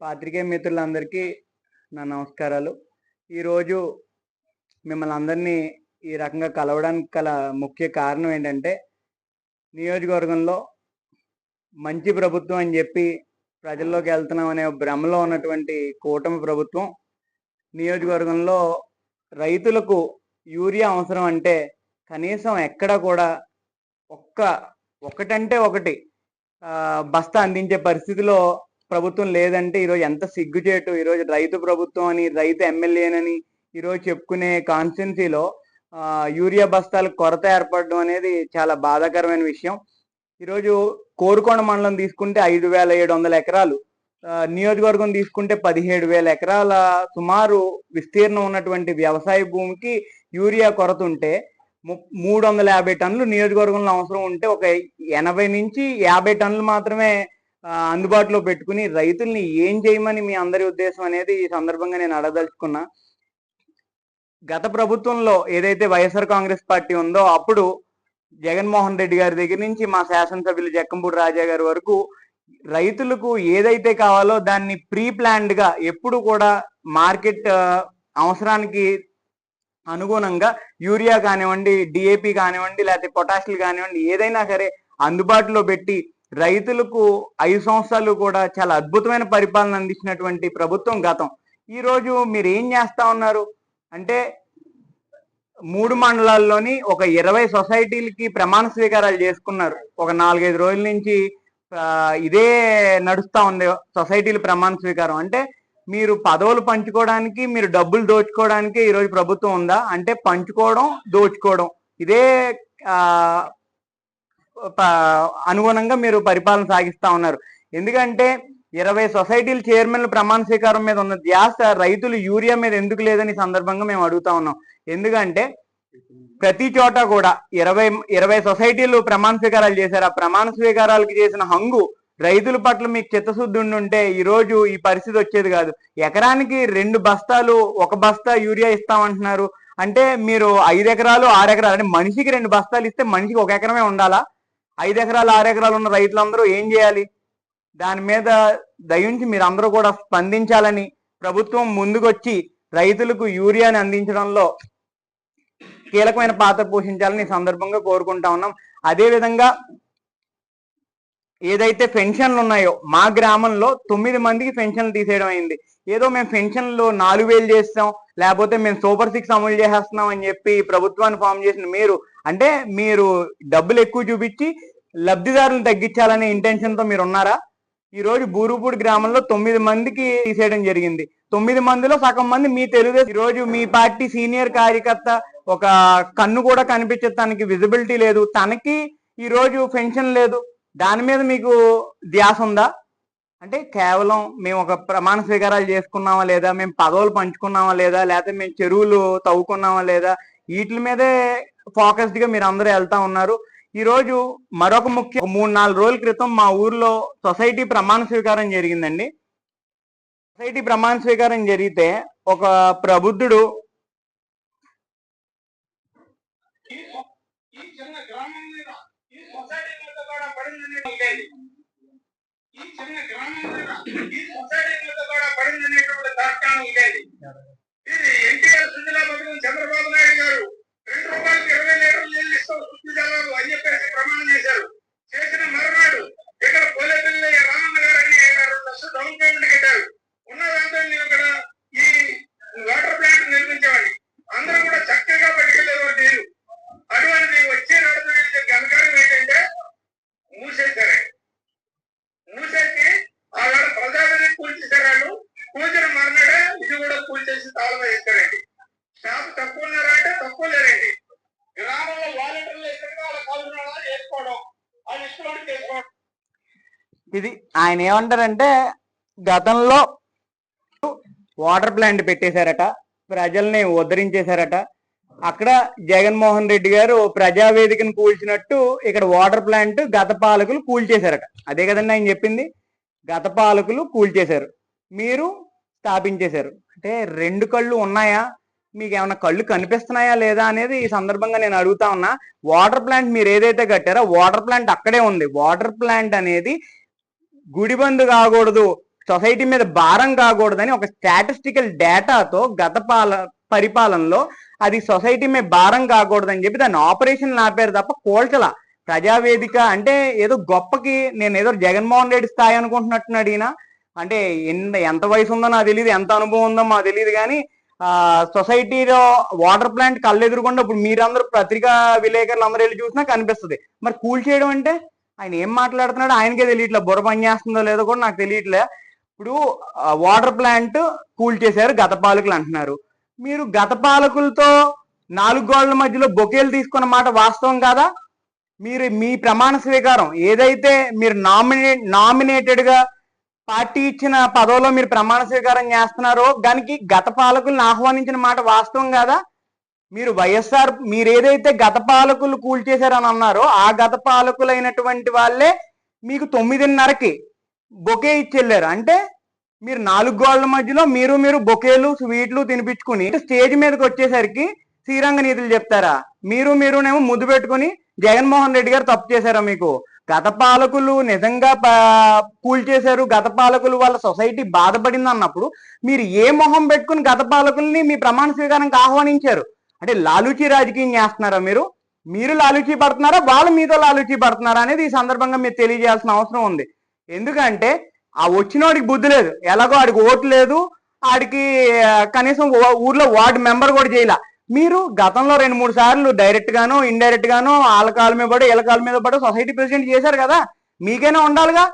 పాత్రికేయ మిత్రులందరికీ నా నమస్కారాలు. ఈరోజు మిమ్మల్ని అందరినీ ఈ రకంగా కలవడానికి గల ముఖ్య కారణం ఏంటంటే నియోజకవర్గంలో మంచి ప్రభుత్వం అని చెప్పి ప్రజల్లోకి వెళ్తున్నాం అనే భ్రమలో ఉన్నటువంటి కూటమి ప్రభుత్వం నియోజకవర్గంలో రైతులకు యూరియా అవసరం అంటే కనీసం ఎక్కడ కూడా ఒక్క ఒకటంటే ఒకటి బస్తా అందించే పరిస్థితిలో ప్రభుత్వం లేదంటే ఈరోజు ఎంత సిగ్గుచేటు? ఈరోజు రైతు ప్రభుత్వం అని రైతు ఎమ్మెల్యేనని ఈరోజు చెప్పుకునే కాన్స్టిట్యున్సీలో యూరియా బస్తాల కొరత ఏర్పడడం అనేది చాలా బాధాకరమైన విషయం. ఈరోజు కోరుకోండ మండలం తీసుకుంటే ఐదు వేల ఏడు వందల ఎకరాలు. నియోజకవర్గం తీసుకుంటే పదిహేడు వేల ఎకరాల సుమారు విస్తీర్ణం ఉన్నటువంటి వ్యవసాయ భూమికి యూరియా కొరత ఉంటే ము- మూడు వందల యాభై టన్నులు నియోజకవర్గంలో అవసరం ఉంటే ఒక ఎనభై నుంచి యాభై టన్నులు మాత్రమే అందుబాటులో పెట్టుకుని రైతుల్ని ఏం చేయమని మీ అందరి ఉద్దేశం అనేది ఈ సందర్భంగా నేను అడగదలుచుకున్నా. గత ప్రభుత్వంలో ఏదైతే వైఎస్ఆర్ కాంగ్రెస్ పార్టీ ఉందో అప్పుడు జగన్మోహన్ రెడ్డి గారి దగ్గర నుంచి మా శాసనసభ్యులు జక్కంపూడి రాజా గారి వరకు రైతులకు ఏదైతే కావాలో దాన్ని ప్రీ ప్లాన్డ్గా ఎప్పుడు కూడా మార్కెట్ అవసరానికి అనుగుణంగా యూరియా కానివ్వండి డిఏపి కానివ్వండి లేకపోతే పొటాషియల్ కానివ్వండి ఏదైనా సరే అందుబాటులో పెట్టి రైతులకు ఐదు సంవత్సరాలు కూడా చాలా అద్భుతమైన పరిపాలన అందించినటువంటి ప్రభుత్వం గతం. ఈరోజు మీరు ఏం చేస్తా ఉన్నారు? అంటే మూడు మండలాల్లోని ఒక ఇరవై సొసైటీలకి ప్రమాణ స్వీకారాలు చేసుకున్నారు. ఒక నాలుగైదు రోజుల నుంచి ఇదే నడుస్తూ ఉంది సొసైటీల ప్రమాణ స్వీకారం. అంటే మీరు పదవులు పంచుకోవడానికి మీరు డబ్బులు దోచుకోవడానికి ఈరోజు ప్రభుత్వం ఉందా? అంటే పంచుకోవడం దోచుకోవడం. ఇదే అనుగుణంగా మీరు పరిపాలన సాగిస్తా ఉన్నారు. ఎందుకంటే ఇరవై సొసైటీల చైర్మన్ల ప్రమాణ స్వీకారం మీద ఉన్న ధ్యాస రైతులు యూరియా మీద ఎందుకు లేదని సందర్భంగా మేము అడుగుతా ఉన్నాం. ఎందుకంటే ప్రతి చోట కూడా ఇరవై ఇరవై సొసైటీలు ప్రమాణ స్వీకారాలు చేశారు. ఆ ప్రమాణ స్వీకారాలకి చేసిన హంగు రైతుల పట్ల మీకు చిత్తశుద్ధి ఉండుంటే ఉంటే ఈరోజు ఈ పరిస్థితి వచ్చేది కాదు. ఎకరానికి రెండు బస్తాలు ఒక బస్తా యూరియా ఇస్తామంటున్నారు. అంటే మీరు ఐదు ఎకరాలు ఆరు ఎకరాలు అంటే మనిషికి రెండు బస్తాలు ఇస్తే మనిషికి ఒక ఎకరమే ఉండాలా? ఐదు ఎకరాలు ఆరు ఎకరాలు ఉన్న రైతులందరూ ఏం చేయాలి? దాని మీద దయించి మీరు అందరూ కూడా స్పందించాలని ప్రభుత్వం ముందుకొచ్చి రైతులకు యూరియాని అందించడంలో కీలకమైన పాత్ర పోషించాలని ఈ సందర్భంగా కోరుకుంటా ఉన్నాం. అదే విధంగా ఏదైతే పెన్షన్లు ఉన్నాయో మా గ్రామంలో తొమ్మిది మందికి పెన్షన్లు తీసేయడం అయింది. ఏదో మేము పెన్షన్లు నాలుగు వేలు చేస్తాం లేకపోతే మేము సూపర్ సిక్స్ అమలు చేసేస్తున్నాం అని చెప్పి ప్రభుత్వాన్ని ఫామ్ చేసిన మీరు అంటే మీరు డబ్బులు ఎక్కువ చూపించి లబ్ధిదారులను తగ్గించాలనే ఇంటెన్షన్తో మీరు ఉన్నారా? ఈ రోజు బూరుపూడి గ్రామంలో తొమ్మిది మందికి తీసేయడం జరిగింది. తొమ్మిది మందిలో సగం మంది మీ తెలుగుదేశం ఈ రోజు మీ పార్టీ సీనియర్ కార్యకర్త ఒక కన్ను కూడా కనిపించే తనకి విజిబిలిటీ లేదు. తనకి ఈ రోజు పెన్షన్ లేదు. దాని మీద మీకు ధ్యాస ఉందా? అంటే కేవలం మేము ఒక ప్రమాణ స్వీకారాలు చేసుకున్నామా లేదా? మేము పదవులు పంచుకున్నామా లేదా? లేకపోతే మేము చెరువులు తవ్వుకున్నామా లేదా? వీటి మీదే ఫోకస్డ్గా మీరు అందరూ వెళ్తా ఉన్నారు. ఈ రోజు మరొక ముఖ్య మూడు నాలుగు రోజుల క్రితం మా ఊర్లో సొసైటీ ప్రమాణ స్వీకారం జరిగిందండి. సొసైటీ ప్రమాణ స్వీకారం జరిగితే ఒక ప్రబుద్ధుడు ఇది ఎన్టీఆర్ సుజలా పథకం చంద్రబాబు నాయుడు గారు రెండు రూపాయలకి ఇరవై లీటర్లు నీళ్ళు ఇస్తాం శుద్ధి జలాలు అని చెప్పేసి ప్రమాణం చేశారు. చేసిన మరునాడు ఇక్కడ పోలేపల్లి రామన్న గారు అని రెండు లక్షలు డౌన్ పేమెంట్ కట్టారు. ఉన్న దాంతో ఇక్కడ ఆయన ఏమంటారంటే గతంలో వాటర్ ప్లాంట్ పెట్టేశారట ప్రజల్ని ఉద్ధరించేశారట. అక్కడ జగన్మోహన్ రెడ్డి గారు ప్రజావేదికను కూల్చినట్టు ఇక్కడ వాటర్ ప్లాంట్ గత పాలకులు కూల్చేశారట. అదే కదండి ఆయన చెప్పింది గత పాలకులు కూల్చేశారు. మీరు స్థాపించేశారు. అంటే రెండు కళ్ళు ఉన్నాయా? మీకు ఏమైనా కళ్ళు కనిపిస్తున్నాయా లేదా అనేది ఈ సందర్భంగా నేను అడుగుతా ఉన్నా. వాటర్ ప్లాంట్ మీరు ఏదైతే కట్టారో వాటర్ ప్లాంట్ అక్కడే ఉంది. వాటర్ ప్లాంట్ అనేది గుడిబందు కాకూడదు సొసైటీ మీద భారం కాకూడదని ఒక స్టాటిస్టికల్ డేటాతో గత పాల పరిపాలనలో అది సొసైటీ మీద భారం కాకూడదని చెప్పి దాన్ని ఆపరేషన్ ఆపారు తప్ప కోల్చల. ప్రజావేదిక అంటే ఏదో గొప్పకి నేను ఏదో జగన్మోహన్ రెడ్డి స్థాయి అనుకుంటున్నట్టున్నాడు ఈయన అంటే ఎంత ఎంత వయసు ఉందో నాకు తెలియదు ఎంత అనుభవం ఉందో మాకు తెలియదు కానీ ఆ సొసైటీలో వాటర్ ప్లాంట్ కళ్ళు ఎదురుకుండా ఇప్పుడు మీరందరూ పత్రికా విలేకరులు అందరూ వెళ్ళి చూసినా కనిపిస్తుంది. మరి కూల్ చేయడం అంటే? ఆయన ఏం మాట్లాడుతున్నాడో ఆయనకే తెలియట్లే. బుర్ర పనిచేస్తుందో లేదో కూడా నాకు తెలియట్లే. ఇప్పుడు వాటర్ ప్లాంట్ కూల్ చేశారు గత పాలకులు అంటున్నారు. మీరు గత పాలకులతో నాలుగు గోళ్ళ మధ్యలో బొకేలు తీసుకున్న మాట వాస్తవం కాదా? మీరు మీ ప్రమాణ స్వీకారం ఏదైతే మీరు నామినే నామినేటెడ్గా పార్టీ ఇచ్చిన పదవిలో మీరు ప్రమాణ స్వీకారం చేస్తున్నారో దానికి గత పాలకులను ఆహ్వానించిన మాట వాస్తవం కాదా? మీరు వైఎస్ఆర్ మీరు ఏదైతే గత పాలకులు కూల్చేశారని అన్నారో ఆ గత పాలకులైనటువంటి వాళ్ళే మీకు తొమ్మిదిన్నరకి బొకే ఇచ్చెళ్ళారు. అంటే మీరు నాలుగు గోళ్ళ మధ్యలో మీరు మీరు బొకేలు స్వీట్లు తినిపించుకుని స్టేజ్ మీదకి వచ్చేసరికి శ్రీరంగ నీతులు చెప్తారా? మీరు మీరునేమో ముద్దు పెట్టుకుని జగన్మోహన్ రెడ్డి గారు తప్పు చేశారా మీకు? గత పాలకులు నిజంగా కూల్చేశారు కూల్ చేశారు. గత పాలకులు వాళ్ళ సొసైటీ బాధపడింది అన్నప్పుడు మీరు ఏ మొహం పెట్టుకుని గత పాలకుల్ని మీ ప్రమాణ స్వీకారానికి ఆహ్వానించారు? అంటే లాలూచీ రాజకీయం చేస్తున్నారా మీరు? మీరు లాలూచీ పడుతున్నారా? వాళ్ళు మీతో లాలూచీ పడుతున్నారా అనేది ఈ సందర్భంగా మీరు తెలియజేయాల్సిన అవసరం ఉంది. ఎందుకంటే ఆ వచ్చినోడికి బుద్ధి లేదు. ఎలాగో ఆడికి ఓటు లేదు. ఆడికి కనీసం ఊర్లో వార్డు మెంబర్ కూడా చేయలే. మీరు గతంలో రెండు మూడు సార్లు డైరెక్ట్ గాను ఇండైరెక్ట్ గాను వాళ్ళ కాళ్ళ మీద పడి వీళ్ళ కాళ్ళ మీద పడి సొసైటీ ప్రెసిడెంట్ చేశారు కదా. మీకైనా ఉండాలిగా?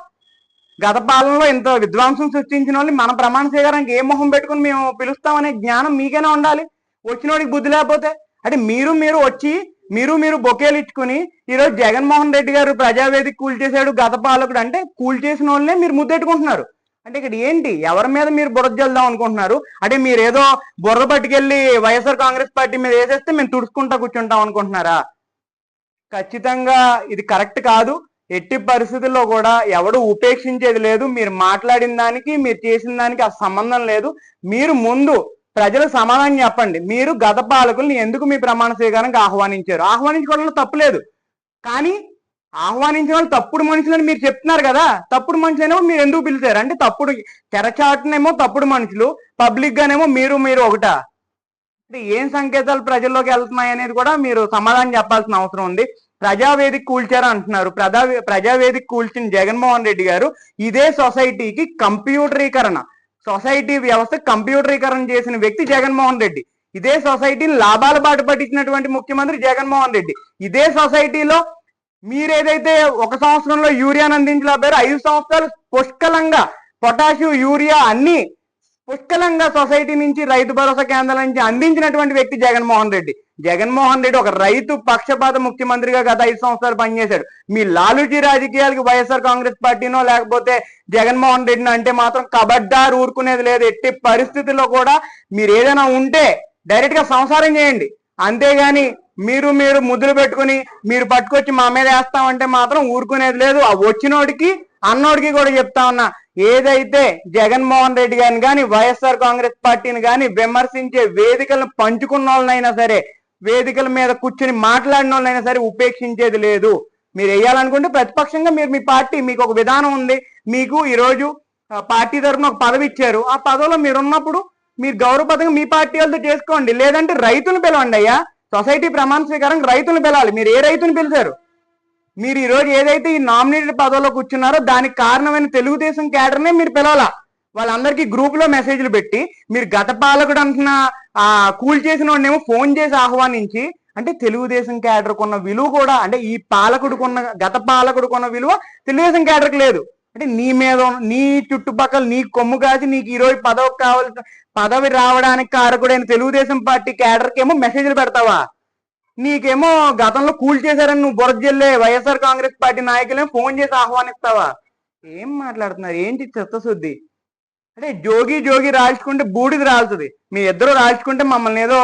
గత పాలనలో ఇంత విద్వాంసం సృష్టించిన వాళ్ళు మన ప్రమాణ స్వీకారానికి ఏ మొహం పెట్టుకుని మేము పిలుస్తామనే జ్ఞానం మీకైనా ఉండాలి? వచ్చినోడికి బుద్ధి లేకపోతే అంటే మీరు మీరు వచ్చి మీరు మీరు బొకేలు ఇచ్చుకుని ఈరోజు జగన్మోహన్ రెడ్డి గారు ప్రజావేదిక కూల్ చేశాడు గత పాలకుడు అంటే కూల్చేసిన వాళ్ళనే మీరు ముద్దెట్టుకుంటున్నారు. అంటే ఇక్కడ ఏంటి? ఎవరి మీద మీరు బురద జల్దాం అనుకుంటున్నారు? అంటే మీరు ఏదో బుర్ర పట్టుకెళ్ళి వైఎస్ఆర్ కాంగ్రెస్ పార్టీ మీద వేసేస్తే మేము తుడుచుకుంటా కూర్చుంటాం అనుకుంటున్నారా? ఖచ్చితంగా ఇది కరెక్ట్ కాదు. ఎట్టి పరిస్థితుల్లో కూడా ఎవడు ఉపేక్షించేది లేదు. మీరు మాట్లాడిన దానికి మీరు చేసిన దానికి ఆ సంబంధం లేదు. మీరు ముందు ప్రజలకు సమాధానం చెప్పండి. మీరు గత పాలకుల్ని ఎందుకు మీ ప్రమాణ స్వీకారానికి ఆహ్వానించారు? ఆహ్వానించుకోవడంలో తప్పులేదు కానీ ఆహ్వానించిన వాళ్ళు తప్పుడు మనుషులని మీరు చెప్తున్నారు కదా. తప్పుడు మనుషులనేమో మీరు ఎందుకు పిలిచారు అంటే తప్పుడు తెరచాటునేమో తప్పుడు మనుషులు పబ్లిక్ గానేమో మీరు మీరు ఒకట. ఏం సంకేతాలు ప్రజల్లోకి వెళ్తున్నాయి అనేది కూడా మీరు సమాధానం చెప్పాల్సిన అవసరం ఉంది. ప్రజావేదిక కూల్చారు అంటున్నారు. ప్రజా ప్రజావేదిక కూల్చిన జగన్మోహన్ రెడ్డి గారు ఇదే సొసైటీకి కంప్యూటరీకరణ. సొసైటీ వ్యవస్థ కంప్యూటరీకరణ చేసిన వ్యక్తి జగన్మోహన్ రెడ్డి. ఇదే సొసైటీని లాభాల బాట పట్టించినటువంటి ముఖ్యమంత్రి జగన్మోహన్ రెడ్డి. ఇదే సొసైటీలో మీరేదైతే ఒక సంవత్సరంలో యూరియాను అందించలేపారో ఐదు సంవత్సరాలు పుష్కలంగా పొటాషియం యూరియా అన్ని పుష్కలంగా సొసైటీ నుంచి రైతు భరోసా కేంద్రాల నుంచి అందించినటువంటి వ్యక్తి జగన్మోహన్ రెడ్డి. జగన్మోహన్ రెడ్డి ఒక రైతు పక్షపాత ముఖ్యమంత్రిగా గత ఐదు సంవత్సరాలు పనిచేశాడు. మీ లాలూజీ రాజకీయాలకి వైఎస్ఆర్ కాంగ్రెస్ పార్టీనో లేకపోతే జగన్మోహన్ రెడ్డిని అంటే మాత్రం కబడ్డారు ఊరుకునేది లేదు. ఎట్టి పరిస్థితుల్లో కూడా మీరు ఏదైనా ఉంటే డైరెక్ట్గా సంసారం చేయండి. అంతేగాని మీరు మీరు ముద్దులు పెట్టుకుని మీరు పట్టుకొచ్చి మా మీద వేస్తామంటే మాత్రం ఊరుకునేది లేదు. ఆ వచ్చినోడికి అన్నోడికి కూడా చెప్తా ఉన్నా ఏదైతే జగన్మోహన్ రెడ్డి గారిని కానీ వైఎస్ఆర్ కాంగ్రెస్ పార్టీని కానీ విమర్శించే వేదికలను పంచుకున్న వాళ్ళనైనా సరే వేదికల మీద కూర్చుని మాట్లాడిన వాళ్ళైనా సరే ఉపేక్షించేది లేదు. మీరు వేయాలనుకుంటే ప్రతిపక్షంగా మీరు మీ పార్టీ మీకు ఒక విధానం ఉంది. మీకు ఈరోజు పార్టీ తరఫున ఒక పదవి ఇచ్చారు. ఆ పదవిలో మీరు ఉన్నప్పుడు మీరు గౌరవపదంగా మీ పార్టీ వాళ్ళతో చేసుకోండి. లేదంటే రైతులు పిలవండి అయ్యా. సొసైటీ ప్రమాణ స్వీకారం రైతులు పిలాలి. మీరు ఏ రైతుని పిలిచారు? మీరు ఈరోజు ఏదైతే ఈ నామినేటెడ్ పదవిలో కూర్చున్నారో దానికి కారణమైన తెలుగుదేశం క్యాడర్నే మీరు పిలవాలా? వాళ్ళందరికీ గ్రూప్లో మెసేజ్లు పెట్టి మీరు గత పాలకుడు అంటున్న ఆ కూల్ చేసిన వాడినేమో ఫోన్ చేసి ఆహ్వానించి అంటే తెలుగుదేశం క్యాడర్కు ఉన్న విలువ కూడా అంటే ఈ పాలకుడు కొన్న గత పాలకుడు కొన్న విలువ తెలుగుదేశం క్యాడర్కి లేదు. అంటే నీ మీద నీ చుట్టుపక్కల నీ కొమ్ము కాచి నీకు ఈరోజు పదవి కావాల్సిన పదవి రావడానికి కారకుడైన తెలుగుదేశం పార్టీ క్యాడర్కి ఏమో మెసేజ్లు పెడతావా? నీకేమో గతంలో కూల్ చేశారని నువ్వు బురద జల్లే వైఎస్ఆర్ కాంగ్రెస్ పార్టీ నాయకులేమో ఫోన్ చేసి ఆహ్వానిస్తావా? ఏం మాట్లాడుతున్నారు? ఏంటి చిత్తశుద్ధి అంటే జోగి జోగి రాల్చుకుంటే బూడిది రాలుతుంది. మీ ఇద్దరు రాల్చుకుంటే మమ్మల్ని ఏదో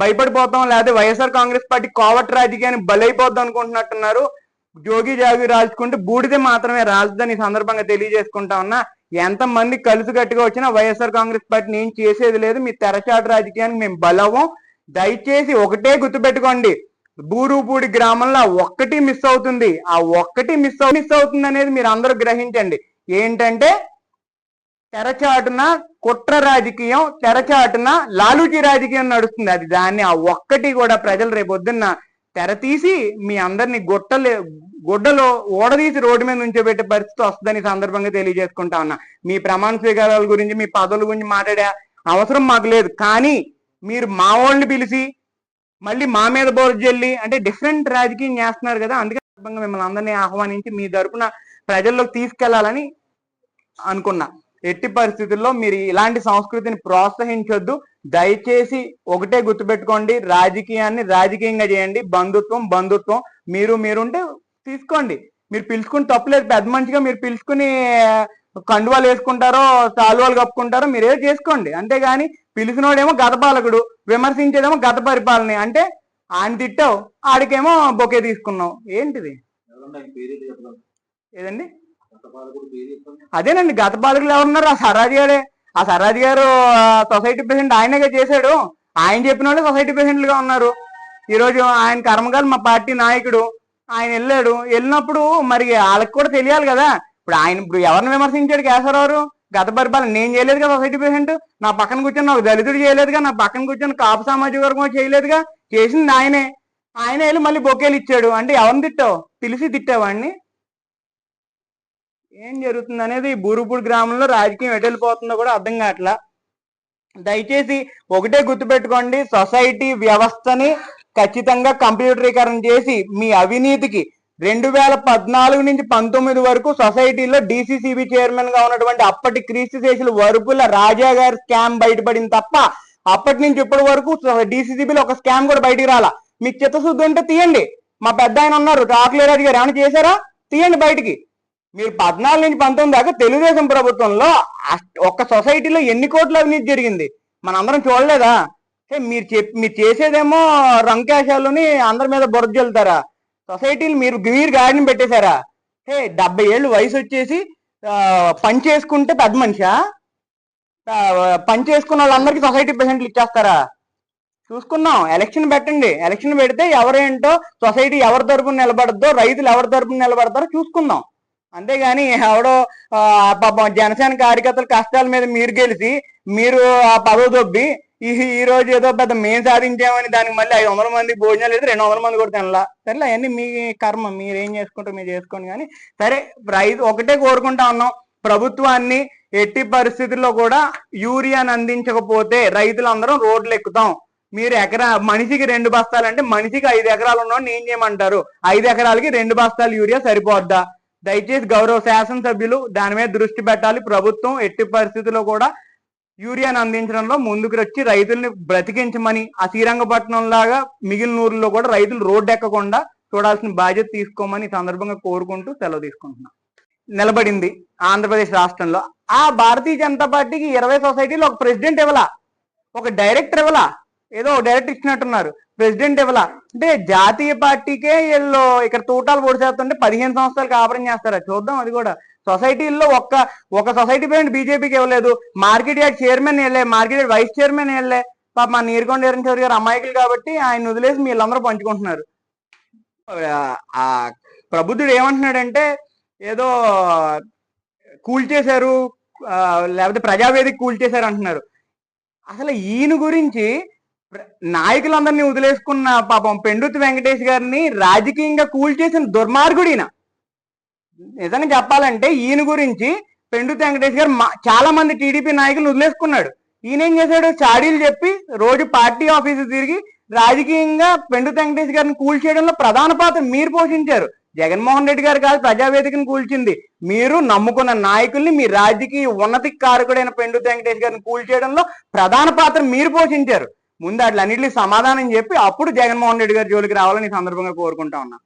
భయపడిపోతాం లేదా వైఎస్ఆర్ కాంగ్రెస్ పార్టీ కోవట్ రాజకీయాన్ని బలైపోద్దాం అనుకుంటున్నట్టున్నారు. జోగి జాగి రాల్చుకుంటే బూడిదే మాత్రమే రాల్చుదని ఈ సందర్భంగా తెలియజేసుకుంటా ఉన్నా. ఎంతమంది కలిసి గట్టిగా వచ్చినా వైఎస్ఆర్ కాంగ్రెస్ పార్టీ నేను చేసేది లేదు. మీ తెరచాటు రాజకీయానికి మేము బలవం దయచేసి ఒకటే గుర్తుపెట్టుకోండి. బూరుపూడి గ్రామంలో ఒక్కటి మిస్ అవుతుంది. ఆ ఒక్కటి మిస్ మిస్ అవుతుంది అనేది మీరు అందరూ గ్రహించండి. ఏంటంటే తెరచాటున కుట్ర రాజకీయం తెరచాటున లాలూచి రాజకీయం నడుస్తుంది. అది దాన్ని ఆ ఒక్కటి కూడా ప్రజలు రేపొద్దున్న తెర తీసి మీ అందరినీ గొట్టలే గుడ్డలో ఓడదీసి రోడ్డు మీద ఉంచోబెట్టే పరిస్థితి వస్తుందని సందర్భంగా తెలియజేసుకుంటా ఉన్నా. మీ ప్రమాణ స్వీకారాల గురించి మీ పదవుల గురించి మాట్లాడే అవసరం మాకు లేదు. కానీ మీరు మా వాళ్ళని పిలిచి మళ్ళీ మా మీద బోర్జెల్లి జల్లి అంటే డిఫరెంట్ రాజకీయం చేస్తున్నారు కదా అందుకే సందర్భంగా మిమ్మల్ని అందరినీ ఆహ్వానించి మీ తరపున ప్రజల్లోకి తీసుకెళ్ళాలని అనుకున్నా. ఎట్టి పరిస్థితుల్లో మీరు ఇలాంటి సంస్కృతిని ప్రోత్సహించొద్దు. దయచేసి ఒకటే గుర్తుపెట్టుకోండి రాజకీయాన్ని రాజకీయంగా చేయండి. బంధుత్వం బంధుత్వం. మీరు మీరుంటే తీసుకోండి. మీరు పిలుచుకుని తప్పులేదు పెద్ద మంచిగా మీరు పిలుచుకుని కండువాలు వేసుకుంటారో సాల్వాలు కప్పుకుంటారో మీరు ఏదో చేసుకోండి. అంతేగాని పిలిచినోడేమో గత పాలకుడు విమర్శించేదేమో గత పరిపాలన. అంటే ఆయన తిట్టావు ఆడికేమో బొకే తీసుకున్నావు. ఏంటిది? ఏదండి? అదేనండి గత పాలకులు ఎవరున్నారు? ఆ సరాజు గారే. ఆ సరాజు గారు సొసైటీ ప్రెసిడెంట్ ఆయనగా చేశాడు. ఆయన చెప్పిన వాళ్ళు సొసైటీ ప్రెసిడెంట్లుగా ఉన్నారు. ఈ రోజు ఆయన కర్మకాలు మా పార్టీ నాయకుడు. ఆయన వెళ్ళాడు. వెళ్ళినప్పుడు మరి వాళ్ళకి కూడా తెలియాలి కదా. ఇప్పుడు ఆయన ఇప్పుడు ఎవరిని విమర్శించాడు కేశవరావు గత పరిపాలన నేను చేయలేదు కదా సొసైటీ ప్రెసిడెంట్. నా పక్కన కూర్చొని నాకు దళితుడు చేయలేదుగా. నా పక్కన కూర్చొని కాపు సామాజిక వర్గం చేయలేదుగా. చేసింది ఆయనే. ఆయన వెళ్ళి మళ్ళీ బొకేలు ఇచ్చాడు. అంటే ఎవరిని తిట్టావు? పిలిచి తిట్టావాడిని ఏం జరుగుతుంది అనేది బూరుపూడి గ్రామంలో రాజకీయం ఎటు వెళ్ళిపోతుందో కూడా అర్థం కావట్లా. దయచేసి ఒకటే గుర్తుపెట్టుకోండి సొసైటీ వ్యవస్థని ఖచ్చితంగా కంప్యూటరీకరణ చేసి మీ అవినీతికి రెండు వేల పద్నాలుగు నుంచి పంతొమ్మిది వరకు సొసైటీలో డిసిసిబి చైర్మన్గా ఉన్నటువంటి అప్పటి క్రీస్తు శేషులు వరుపుల రాజా గారి స్కామ్ బయటపడింది తప్ప అప్పటి నుంచి ఇప్పటి వరకు డిసిసిబిలో ఒక స్కామ్ కూడా బయటికి రాలా. మీకు చిత్తశుద్ధి ఉంటే తీయండి. మా పెద్ద ఆయన ఉన్నారు రాజు గారు ఏమైనా చేశారా? తీయండి బయటికి. మీరు పద్నాలుగు నుంచి పంతొమ్మిది దాకా తెలుగుదేశం ప్రభుత్వంలో అష్ట- ఒక్క సొసైటీలో ఎన్ని కోట్ల అవినీతి జరిగింది? మనందరం చూడలేదా? మీరు చెప్ మీరు చేసేదేమో రంకేశాలని అందరి మీద బురద జల్లుతారా? సొసైటీలు మీరు మీరు గాడిని పెట్టేశారా? హే డెబ్బై ఏళ్ళు వయసు వచ్చేసి పని చేసుకుంటే పెద్ద మనిషా? పని చేసుకున్న వాళ్ళందరికీ సొసైటీ ప్రెసెంట్లు ఇచ్చేస్తారా? చూసుకున్నాం. ఎలక్షన్ పెట్టండి. ఎలక్షన్ పెడితే ఎవరేంటో సొసైటీ ఎవరి తరపున నిలబడద్దో రైతులు ఎవరి తరపున నిలబడతారో చూసుకుందాం. అంతేగాని ఎవడో పాపం జనసేన కార్యకర్తల కష్టాల మీద మీరు గెలిచి మీరు ఆ పదవి దొబ్బి ఈ ఈ రోజు ఏదో పెద్ద మేము సాధించామని దానికి మళ్ళీ ఐదు వందల మంది భోజనాలు అయితే రెండు వందల మంది కూడా తినలా సరే అవన్నీ మీ కర్మ మీరు ఏం మీరు చేసుకోండి. కానీ సరే రైతు ఒకటే కోరుకుంటా ఉన్నాం. ప్రభుత్వాన్ని ఎట్టి పరిస్థితుల్లో కూడా యూరియాని అందించకపోతే రైతులందరం రోడ్లు ఎక్కుతాం. మీరు ఎకరా మనిషికి రెండు బస్తాలు అంటే మనిషికి ఐదు ఎకరాలు ఉన్నవాడిని ఏం చేయమంటారు? ఐదు ఎకరాలకి రెండు బస్తాలు యూరియా సరిపోద్దా? దయచేసి గౌరవ శాసనసభ్యులు దాని మీద దృష్టి పెట్టాలి. ప్రభుత్వం ఎట్టి పరిస్థితుల్లో కూడా యూరియాను అందించడంలో ముందుకు వచ్చి రైతుల్ని బ్రతికించమని ఆ శ్రీరంగపట్నం లాగా మిగిలిన ఊర్లో కూడా రైతులు రోడ్డు ఎక్కకుండా చూడాల్సిన బాధ్యత తీసుకోమని సందర్భంగా కోరుకుంటూ సెలవు తీసుకుంటున్నాం. నిలబడింది ఆంధ్రప్రదేశ్ రాష్ట్రంలో. ఆ భారతీయ జనతా పార్టీకి ఇరవై సొసైటీలో ఒక ప్రెసిడెంట్ ఇవ్వలా? ఒక డైరెక్టర్ ఇవ్వలా? ఏదో డైరెక్ట్ ఇచ్చినట్టున్నారు. ప్రెసిడెంట్ ఇవ్వలా అంటే జాతీయ పార్టీకే వీళ్ళు ఇక్కడ తూటాలు పొడిచేస్తుంటే పదిహేను సంవత్సరాలు కాపురం చేస్తారా? చూద్దాం అది కూడా. సొసైటీల్లో ఒక్క ఒక సొసైటీ పేమెంట్ బీజేపీకి ఇవ్వలేదు. మార్కెట్ యార్డ్ చైర్మన్ వెళ్ళే మార్కెట్ యార్డ్ వైస్ చైర్మన్ వెళ్ళే పాప మా నీరుకొండ వీరేంద్ర గారు అమాయకులు కాబట్టి ఆయన వదిలేసి వీళ్ళందరూ పంచుకుంటున్నారు. ఆ- ప్రబుద్ధుడు ఏమంటున్నాడంటే ఏదో కూల్చేశారు చేశారు లేకపోతే ప్రజావేదిక కూల్చేశారు అంటున్నారు. అసలు ఈయన గురించి నాయకులందరినీ వదిలేసుకున్న పాపం పెండుతి వెంకటేష్ గారిని రాజకీయంగా కూల్చేసిన దుర్మార్గుడు ఈయన నిజంగా చెప్పాలంటే ఈయన గురించి పెండుతి వెంకటేష్ గారు మా- చాలా మంది టీడీపీ నాయకులు వదిలేసుకున్నాడు. ఈయన ఏం చేశాడు? చాడీలు చెప్పి రోజు పార్టీ ఆఫీసు తిరిగి రాజకీయంగా పెండుతి వెంకటేష్ గారిని కూల్చేయడంలో ప్రధాన పాత్ర మీరు పోషించారు. జగన్మోహన్ రెడ్డి గారు కాదు ప్రజావేదికను కూల్చింది. మీరు నమ్ముకున్న నాయకుల్ని మీ రాజకీయ ఉన్నతి కారకుడైన పెండుతి వెంకటేష్ గారిని కూల్చేయడంలో ప్రధాన పాత్ర మీరు పోషించారు. ముందు అట్లన్నిటికీ సమాధానం చెప్పి అప్పుడు జగన్మోహన్ రెడ్డి గారి జోలికి రావాలని ఈ సందర్భంగా కోరుకుంటా ఉన్నా.